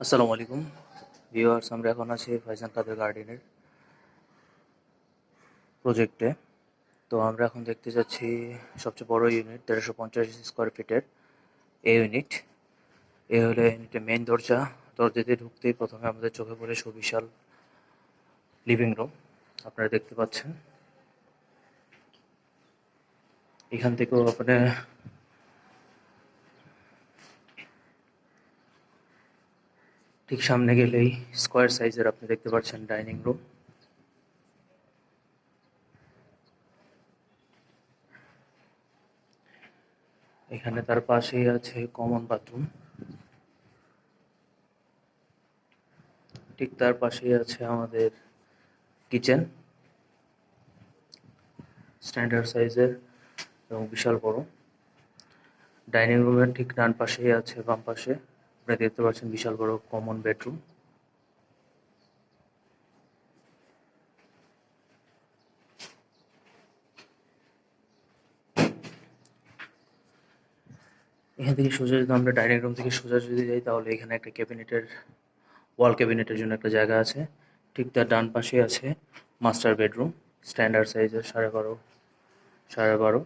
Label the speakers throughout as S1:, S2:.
S1: আসসালামু আলাইকুম। ভিউয়ার্স, আমরা এখন আছি ফাইজান কাদের গার্ডেনের প্রজেক্টে। তো আমরা এখন দেখতে যাচ্ছি সবচেয়ে বড় ইউনিট তেরোশো পঞ্চাশ স্কোয়ার ফিটের এ ইউনিট এ হলো ইউনিটের মেইন দরজা। দরজাতে ঢুকতেই প্রথমে আমাদের চোখে পড়ে সুবিশাল লিভিং রুম আপনারা দেখতে পাচ্ছেন। এখান থেকেও আপনার ঠিক সামনে গেলেই স্কোয়ার সাইজের আপনি দেখতে পাচ্ছেন ডাইনিং রুম এখানে তার পাশেই আছে কমন বাথরুম ঠিক তার পাশেই আছে আমাদের কিচেন স্ট্যান্ডার্ড সাইজের এবং বিশাল বড়। ডাইনিং রুমের ঠিক ডান পাশেই আছে বাম পাশে। আপনারা দেখতে পাচ্ছেন বিশাল বড় কমন বেডরুম এখান থেকে সোজা যদি আমরা ডাইনিং রুম থেকে সোজা যদি যাই, তাহলে এখানে একটা ক্যাবিনেটের ওয়াল ক্যাবিনেটের জন্য একটা জায়গা আছে। ঠিক তার ডান পাশে আছে মাস্টার বেডরুম স্ট্যান্ডার্ড সাইজের সাড়ে বারো সাড়ে বারো।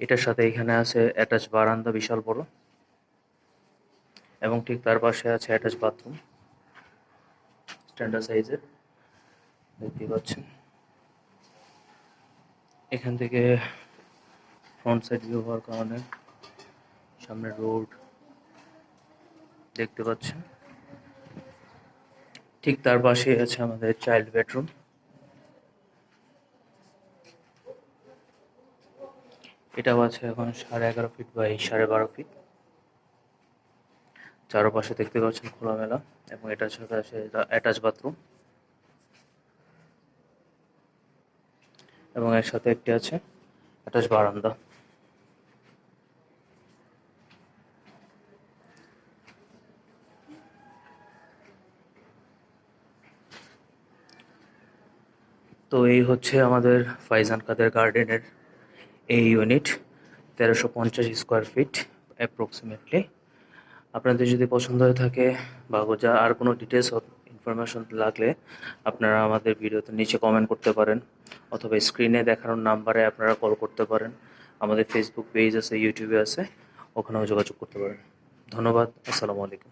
S1: এটার সাথে এখানে আছে অ্যাটাচ বারান্দা বিশাল বড়। এবং ঠিক তার পাশে আছে অ্যাটাচ বাথরুম স্ট্যান্ডার্ড সাইজের দেখতে পাচ্ছেন? এখান থেকে ফ্রন্ট সাইড ভিউ হওয়ার কারণে সামনে রোড দেখতে পাচ্ছেন। ঠিক তার পাশে আছে আমাদের চাইল্ড বেডরুম এটাও আছে এখন সাড়ে এগারো ফিট বাই সাড়ে বারো ফিট চারপাশে দেখতে পাচ্ছেন খোলামেলা এবং এটার সাথে আছে অ্যাটাচ বাথরুম এবং এর সাথে একটি আছে অ্যাটাচ বারান্দা। তো এই হচ্ছে আমাদের ফাইজান কাদের গার্ডেনের এই ইউনিট তেরোশো পঞ্চাশ স্কোয়ার ফিট অ্যাপ্রক্সিমেটলি আপনাদের যদি পছন্দ হয়ে থাকে বা যা আর কোনো ডিটেলস ইনফরমেশন লাগলে আপনারা আমাদের ভিডিওতে নিচে কমেন্ট করতে পারেন, অথবা স্ক্রিনে দেখানোর নাম্বারে আপনারা কল করতে পারেন। আমাদের ফেসবুক পেজ আছে ইউটিউবে আছে, ওখানেও যোগাযোগ করতে পারেন। ধন্যবাদ, আসসালামু আলাইকুম।